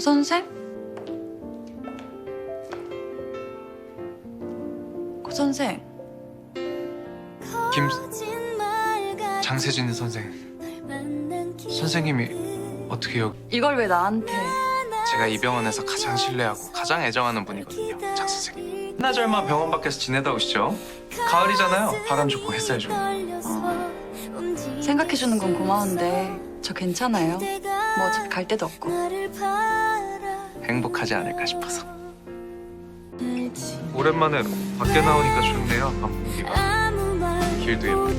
선생? 고 선생, 김 장세진 선생. 선생님이 어떻게 여기 이걸 왜 나한테? 제가 이 병원에서 가장 신뢰하고 가장 애정하는 분이거든요 장 선생님. 나절만 병원 밖에서 지내다 오시죠? 가을이잖아요. 바람 좋고 햇살 좋고. 생각해주는 건 고마운데 저 괜찮아요. 뭐 어차피 갈 데도 없고. 행복하지 않을까 싶어서 오랜만에 밖에 나오니까 좋네요 밥 공기가 길도 예쁘고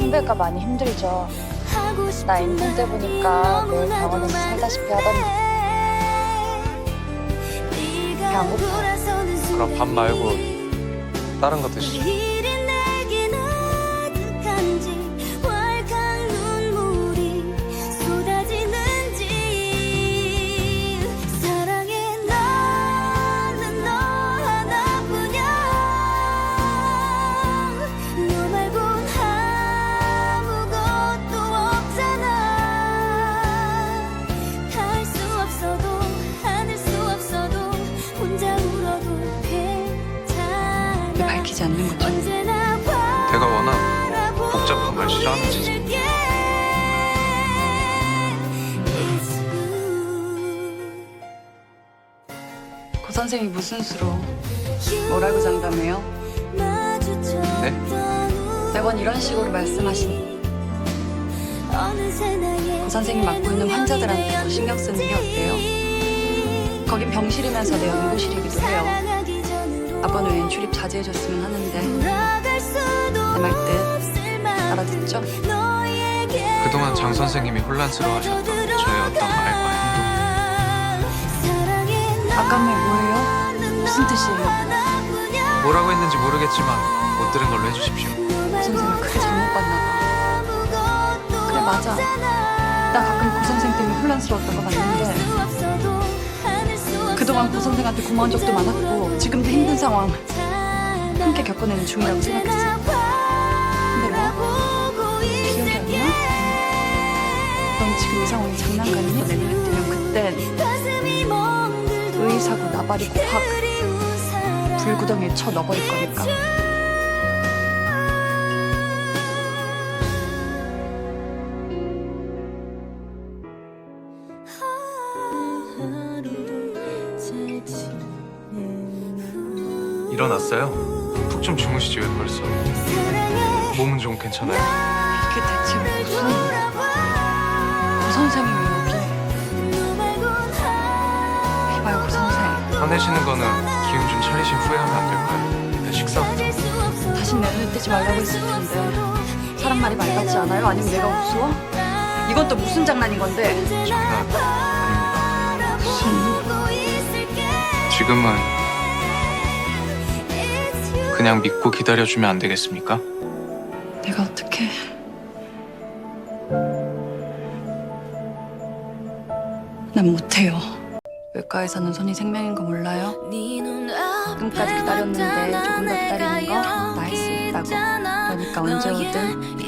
선배가 많이 힘들죠. 나 인턴 때 보니까 매일 병원에서 살다시피 하던데 배안 고파요. 그럼 밥 말고 다른 거 드시죠 밝히지 않는 거죠. 내가 워낙 복잡한 걸 싫어하는지 바라보고 고 선생이 무슨 수로 뭐라고 장담해요? 네? 매번 이런 식으로 말씀하시니 고 선생이 맡고 있는 환자들한테 더 신경 쓰는 게 어때요? 거긴 병실이면서 내 연구실이기도 해요. 아빠는 웬 출입 자제해줬으면 하는데 내 말뜻 알아듣죠? 그동안 장 선생님이 혼란스러워하셨던 저의 어떤 말과 아까 말 뭐예요? 무슨 뜻이에요? 뭐라고 했는지 모르겠지만 못 들은 걸로 해주십시오 고 선생을 크게 잘못 봤나 봐. 그래 맞아. 나 가끔 고 선생 때문에 혼란스러웠던 거 맞는데 그동안 고 선생한테 고마운 적도 많았고 지금도 힘든 상황 함께 겪어내는 중이라고 생각했어. 근데 뭐? 기억이 안 나? 넌 지금 이 상황이 장난감이니? 내 눈에 뜨면 그땐 의사고 나발이고 확 불구덩이에 쳐 넣어버릴 거니까. 일어났어요? 푹 좀 주무시지 왜 벌써 몸은 좀 괜찮아요? 이게 대체 무슨 고 선생이 왜 여기? 이봐요 고 선생. 화내시는 거는 기운 좀 차리신 후에 하면 안 될까요? 일단 식사부터 다신 내 눈에 뜨지 말라고 했을 텐데 사람 말이 말 같지 않아요? 아니면 내가 우스워? 이건 또 무슨 장난인 건데? 장난 아닙니다 무슨 지금은 그냥 믿고 기다려주면 안 되겠습니까? 내가 어떻게 난 못해요 외과에서는 손이 생명인 거 몰라요? 지금까지 기다렸는데 조금 더 기다리는 거 나 할 수 있다고 그러니까 언제 오든